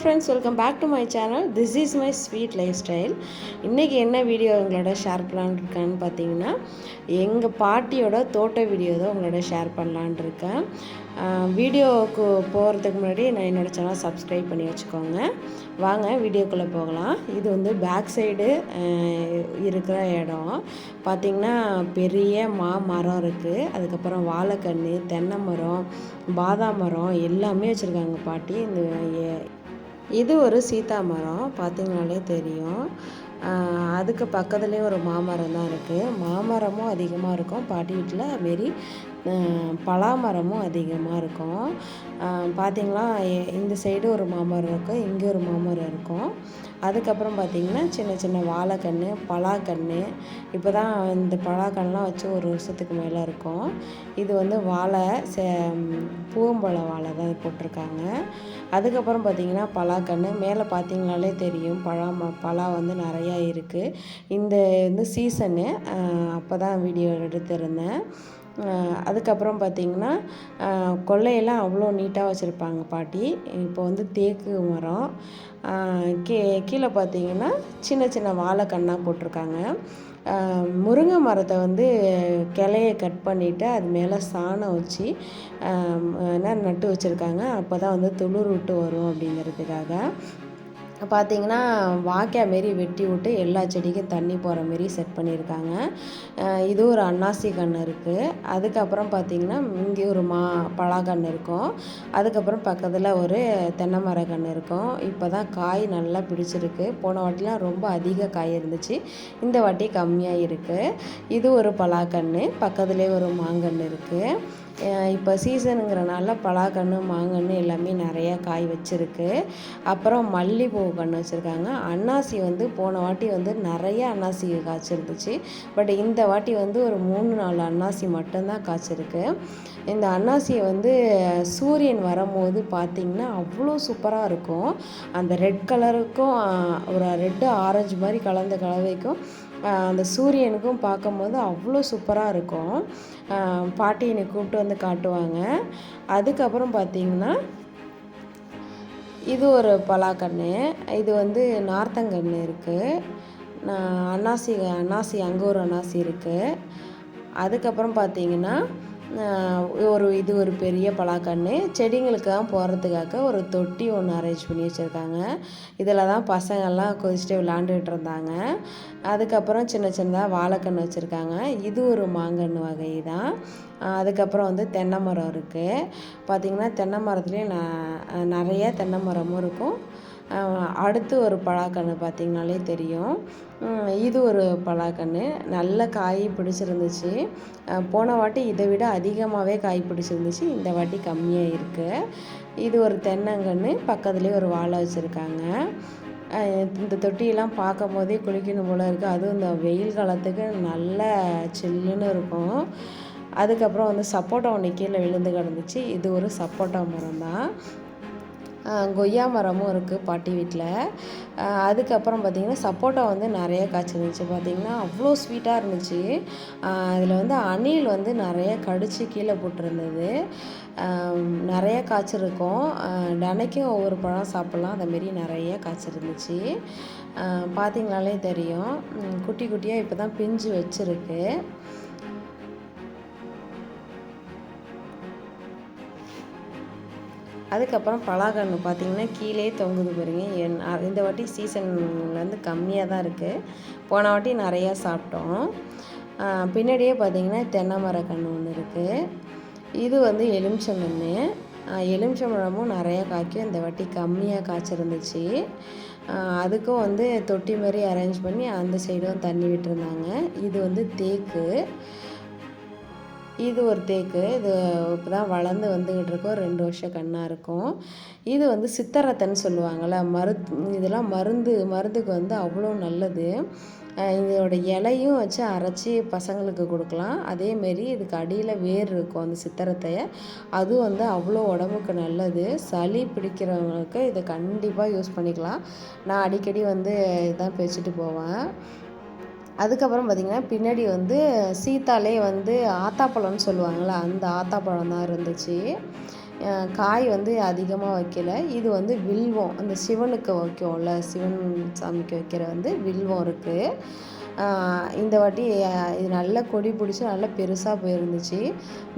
Friends welcome back to my channel this is my sweet lifestyle இன்றைக்கி என்ன video உங்களோட share பண்ணலான்னு இருக்கான்னு பார்த்தீங்கன்னா எங்கள் பாட்டியோட தோட்ட வீடியோ தான் உங்களோட ஷேர் பண்ணலான் இருக்கேன். வீடியோவுக்கு போகிறதுக்கு முன்னாடி நான் என்னோடய சேனல் சப்ஸ்கிரைப் பண்ணி வச்சுக்கோங்க. வாங்க வீடியோக்குள்ளே போகலாம். இது வந்து பேக் சைடு இருக்கிற இடம். பார்த்திங்கன்னா பெரிய மா மரம் இருக்குது அதுக்கப்புறம் வாழைக்கன்று தென்னை மரம் பாதாம் மரம் எல்லாமே வச்சுருக்காங்க பாட்டி. இந்த இது ஒரு சீதா மரம் பார்த்திங்கனாலே தெரியும். அதுக்கு பக்கத்துலேயே ஒரு மாமரம் தான் இருக்குது மாமரமும் அதிகமாக இருக்கும். பாட்டி வீட்டில் அதுமாரி பலாமரமும் அதிகமாக இருக்கும். பார்த்திங்களா இந்த சைடு ஒரு மாமரம் இருக்கும் இங்கே ஒரு மாமரம் இருக்கும். அதுக்கப்புறம் பார்த்திங்கன்னா சின்ன சின்ன வாழைக்கன்று பலாக்கன்று இப்போ தான் இந்த பலாக்கன்றுலாம் வச்சு ஒரு வருஷத்துக்கு மேலே இருக்கும். இது வந்து வாழை சே பூவம்பழ வாழை தான் போட்டிருக்காங்க. அதுக்கப்புறம் பார்த்திங்கன்னா பலாக்கன்று மேலே பார்த்திங்கனாலே தெரியும் பழம் பலா வந்து நிறையா இருக்குது இந்த வந்து சீசனு அப்போ தான் வீடியோ எடுத்திருந்தேன். அதுக்கப்புறம் பார்த்திங்கன்னா கொல்லையெல்லாம் அவ்வளோ நீட்டாக வச்சுருப்பாங்க பாட்டி. இப்போ வந்து தேக்கு மரம் கீ கீழே பார்த்திங்கன்னா சின்ன சின்ன வாழைக்கண்ணாக போட்டிருக்காங்க. முருங்கை மரத்தை வந்து கிளைய கட் பண்ணிவிட்டு அது மேலே சாணம் வச்சு என்ன நட்டு வச்சுருக்காங்க. அப்போ தான் வந்து துளிர் விட்டு வரும் அப்படிங்கிறதுக்காக. பார்த்தீங்கன்னா வாய்க்கா மாரி வெட்டி விட்டு எல்லா செடிக்கும் தண்ணி போகிற மாரி செட் பண்ணியிருக்காங்க இது ஒரு அன்னாசி கன்று இருக்குது அதுக்கப்புறம் பார்த்திங்கன்னா இங்கே ஒரு மா பலாக்கன்று இருக்கும். அதுக்கப்புறம் பக்கத்தில் ஒரு தென்னை மர கன்று இருக்கும். இப்போ தான் காய் நல்லா பிடிச்சிருக்கு. போன வாட்டிலாம் ரொம்ப அதிக காய் இருந்துச்சு. இந்த வாட்டி கம்மியாக இருக்குது இது ஒரு பலாக்கன்று பக்கத்துலேயே ஒரு மாங்கன்று இருக்குது இப்போ சீசனுங்கிறனால பலாக்கன்று மாங்கன்று எல்லாமே நிறையா காய் வச்சுருக்கு. அப்புறம் மல்லிகைப்பூ கன்று வச்சுருக்காங்க. அன்னாசி வந்து போன வாட்டி வந்து நிறைய அன்னாசி காய்ச்சிருந்துச்சு. பட் இந்த வாட்டி வந்து ஒரு மூணு நாலு அன்னாசி மட்டும்தான் காய்ச்சிருக்கு. இந்த அன்னாசியை வந்து சூரியன் வரும்போது பார்த்திங்கன்னா அவ்வளோ சூப்பராக இருக்கும். அந்த ரெட் கலருக்கும் ஒரு ரெட்டு ஆரஞ்சு மாதிரி கலந்த கலவைக்கும் அந்த சூரியனுக்கும் பார்க்கும்போது அவ்வளோ சூப்பராக இருக்கும். பாட்டி என்னை கூப்பிட்டு வந்து காட்டுவாங்க. அதுக்கப்புறம் பார்த்திங்கன்னா இது ஒரு பலாக்கன்று இது வந்து நார்த்தங்கன்று இருக்குது அன்னாசி அன்னாசி அங்கே ஒரு அன்னாசி இருக்குது அதுக்கப்புறம் பார்த்திங்கன்னா ஒரு இது ஒரு பெரிய பலாக்கன்று செடிங்களுக்காக போகிறதுக்காக ஒரு தொட்டி ஒன்று அரேஞ்ச் பண்ணி வச்சுருக்காங்க. இதில் தான் பசங்கள்லாம் கொதிச்சுட்டு விளாண்டுட்டு இருந்தாங்க. அதுக்கப்புறம் சின்ன சின்னதாக வாழைக்கன்று வச்சுருக்காங்க. இது ஒரு மாங்கன்று வகை தான் அதுக்கப்புறம் வந்து தென்னை மரம் இருக்குது பார்த்திங்கன்னா தென்னை மரத்துலேயும் நிறைய தென்னை மரமும் இருக்கும். அடுத்து ஒரு பலாக்கன்று பார்த்திங்கனாலே தெரியும். இது ஒரு பலாக்கன்று நல்ல காய் பிடிச்சிருந்துச்சு. போன வாட்டி இதை விட அதிகமாகவே காய் பிடிச்சிருந்துச்சு. இந்த வாட்டி கம்மியாக இருக்குது இது ஒரு தென்னங்கன்று பக்கத்துலேயே ஒரு வாழை வச்சுருக்காங்க. இந்த தொட்டியெல்லாம் பார்க்கும் போதே குளிக்கணும் போல் இருக்குது அதுவும் இந்த வெயில் காலத்துக்கு நல்ல சில்லுன்னு இருக்கும். அதுக்கப்புறம் வந்து சப்போட்டா ஒன்று கீழே விழுந்து கிடந்துச்சு. இது ஒரு சப்போட்டா மரம் தான் கொய்யா மரமும் இருக்குது பாட்டி வீட்டில் அதுக்கப்புறம் பார்த்திங்கன்னா சப்போட்டா வந்து நிறைய காய்ச்சிருந்துச்சு. பார்த்திங்கன்னா அவ்வளோ ஸ்வீட்டாக இருந்துச்சு. அதில் வந்து அணில் வந்து நிறைய கடித்து கீழே போட்டிருந்தது. நிறைய காய்ச்சிருக்கும். தினைக்கும் ஒவ்வொரு பழம் சாப்பிட்லாம். அந்தமாரி நிறைய காய்ச்சிருந்துச்சு. பார்த்திங்கனாலே தெரியும். குட்டி குட்டியாக இப்போ தான் பிஞ்சு வச்சுருக்கு. அதுக்கப்புறம் பலாக்கன்று பார்த்திங்கன்னா கீழே தொங்குது பாருங்க. என் இந்த வாட்டி சீசன்லேருந்து கம்மியாக தான் இருக்குது போன வாட்டி நிறையா சாப்பிட்டோம். பின்னாடியே பார்த்திங்கன்னா தென்னை மரக்கன்று ஒன்று இருக்குது இது வந்து எலுமிச்சங்கன்று. எலுமிச்சம்பழமும் நிறையா காய்க்கும். இந்த வாட்டி கம்மியாக காய்ச்சிருந்துச்சு. அதுக்கும் வந்து தொட்டி மாதிரி அரேஞ்ச் பண்ணி அந்த சைடும் தண்ணி விட்டுருந்தாங்க. இது வந்து தேக்கு. இது ஒரு தேக்கு. இது இப்போ தான் வளர்ந்து வந்துக்கிட்டு இருக்கோம். ரெண்டு வருஷம் கண்ணாக இருக்கும். இது வந்து சித்தரத்தன்னு சொல்லுவாங்கள்ல மரு இதெல்லாம் மருந்து மருந்துக்கு வந்து அவ்வளோ நல்லது. இதோட இலையும் வச்சு அரைச்சி பசங்களுக்கு கொடுக்கலாம். அதேமாரி இதுக்கு அடியில் வேர் இருக்கும் அந்த சித்தரத்தை. அதுவும் வந்து அவ்வளோ உடம்புக்கு நல்லது. சளி பிடிக்கிறவங்களுக்கு இதை கண்டிப்பாக யூஸ் பண்ணிக்கலாம். நான் அடிக்கடி வந்து இதான் பேச்சுட்டு போவேன். அதுக்கப்புறம் பார்த்திங்கன்னா பின்னாடி வந்து சீத்தாலே வந்து ஆத்தாப்பழம்னு சொல்லுவாங்கள்ல அந்த ஆத்தாப்பழம் தான் இருந்துச்சு. காய் வந்து அதிகமாக வைக்கல. இது வந்து வில்வம் அந்த சிவனுக்கு வைக்கும்ல சிவன் சாமிக்கு வைக்கிற வந்து வில்வம் இருக்குது இந்த வாட்டி இது நல்லா கொடி பிடிச்சி நல்லா பெருசாக போயிருந்துச்சு.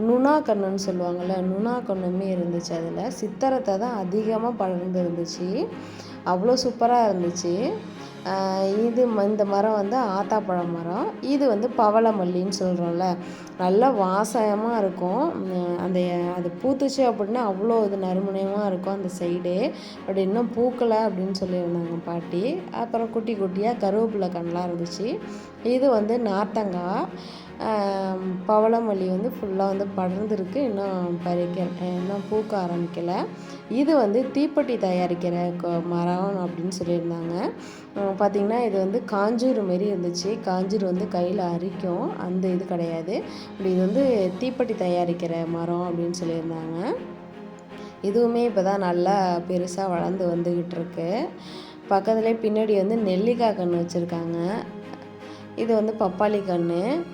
நுணா கண்ணுன்னு சொல்லுவாங்கள்ல நுணா கண்ணுமே இருந்துச்சு அதில். சித்திரத்தை தான் அதிகமாக படர்ந்து இருந்துச்சு. அவ்வளோ சூப்பராக இருந்துச்சு. இது ம- இந்த மரம் வந்து ஆத்தாப்பழம் மரம். இது வந்து பவளமல்லின்னு சொல்கிறோம்ல நல்ல வாசமாக இருக்கும். அந்த அது பூத்துச்சு அப்படின்னா அவ்வளோ இது நறுமணமாக இருக்கும் அந்த சைடு அப்படி இன்னும் பூக்கலை அப்படின்னு சொல்லியிருந்தாங்க பாட்டி. அப்புறம் குட்டி குட்டியாக கருவேப்பிலை கண்ணெலாம் இருந்துச்சு. இது வந்து நார்த்தங்காய் பவளமல்லி வந்து ஃபுல்லாக வந்து படர்ந்துருக்கு. இன்னும் பறிக்க இன்னும் பூக்க ஆரம்பிக்கலை. இது வந்து தீப்பெட்டி தயாரிக்கிற கொ- மரம் அப்படின்னு சொல்லியிருந்தாங்க. பார்த்திங்கன்னா இது வந்து காஞ்சூர் மாரி இருந்துச்சு. காஞ்சூர் வந்து கையில் அரிக்கும். அந்த இது கிடையாது. இப்படி இது வந்து தீப்பெட்டி தயாரிக்கிற மரம் அப்படின்னு சொல்லியிருந்தாங்க. இதுவுமே இப்போ தான் நல்லா பெருசாக வளர்ந்து வந்துக்கிட்டு இருக்கு பக்கத்துலேயே பின்னாடி வந்து நெல்லிக்காய் கன்று வச்சுருக்காங்க. இது வந்து பப்பாளி கன்று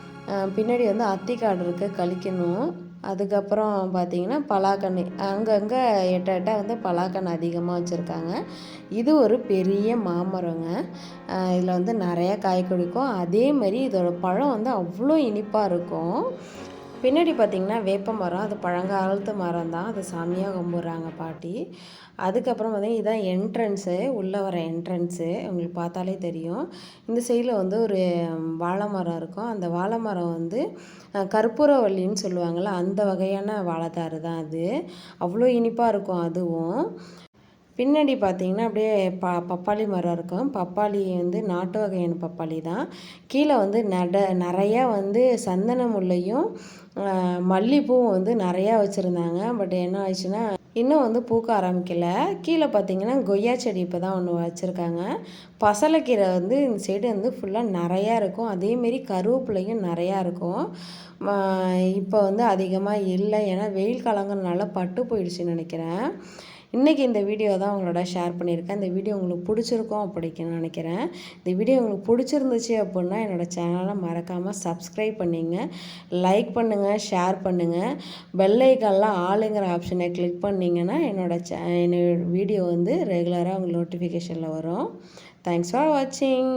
பின்னாடி வந்து அத்திக்காடு இருக்குது கழிக்கணும். அதுக்கப்புறம் பார்த்திங்கன்னா பலாக்கன்று அங்கங்கே எட்ட எட்ட வந்து பலாக்கன்று அதிகமாக வச்சுருக்காங்க. இது ஒரு பெரிய மாமரங்க. இதில் வந்து நிறையா காய் கொடுக்கும். அதே மாதிரி இதோட பழம் வந்து அவ்வளோ இனிப்பாக இருக்கும். பின்னாடி பார்த்திங்கன்னா வேப்ப மரம் அது பழங்காலத்து மரம் தான். அது சாமியாக கும்பிட்றாங்க பாட்டி. அதுக்கப்புறம் பார்த்திங்கன்னா இதான் என்ட்ரன்ஸு உள்ளே வர என்ட்ரன்ஸு உங்களுக்கு பார்த்தாலே தெரியும். இந்த சைடில் வந்து ஒரு வாழை மரம் இருக்கும். அந்த வாழை மரம் வந்து கற்பூரவள்ளின்னு கற்பூரவல்லின்னு சொல்லுவாங்கள்ல அந்த வகையான வாழைத்தாறு தான் அது. அவ்வளோ இனிப்பாக இருக்கும் அதுவும். பின்னாடி பார்த்தீங்கன்னா அப்படியே ப பப்பாளி மரம் இருக்கும். பப்பாளி வந்து நாட்டு வகையான பப்பாளி தான். கீழே வந்து நட நிறையா வந்து சந்தன முல்லையும் மல்லிப்பூவும் வந்து நிறையா வச்சுருந்தாங்க. பட் என்ன ஆயிடுச்சுன்னா இன்னும் வந்து பூக்க ஆரம்பிக்கல. கீழே பார்த்தீங்கன்னா கொய்யா செடி இப்போ தான் ஒன்று வச்சுருக்காங்க. பசலைக்கீரை வந்து இந்த சைடு வந்து ஃபுல்லாக நிறையா இருக்கும். அதேமாரி கருவேப்பிலையும் நிறையா இருக்கும். இப்போ வந்து அதிகமாக இல்லை. ஏன்னா வெயில் காலங்கிறனால பட்டு போயிடுச்சுன்னு நினைக்கிறேன். இன்றைக்கி இந்த வீடியோ தான் உங்களோட ஷேர் பண்ணியிருக்கேன். இந்த வீடியோ உங்களுக்கு பிடிச்சிருக்கும் அப்படின்னு நினைக்கிறேன். இந்த வீடியோ உங்களுக்கு பிடிச்சிருந்துச்சு அப்படின்னா என்னோடய சேனலை மறக்காமல் சப்ஸ்கிரைப் பண்ணிங்க. லைக் பண்ணுங்கள் ஷேர் பண்ணுங்கள் பெல்லைக்கெல்லாம் ஆளுங்கிற ஆப்ஷனை கிளிக் பண்ணிங்கன்னா என்னோடய சே என்னோட வீடியோ வந்து ரெகுலராக உங்களுக்கு நோட்டிஃபிகேஷனில் வரும். தேங்க்ஸ் ஃபார் வாட்சிங்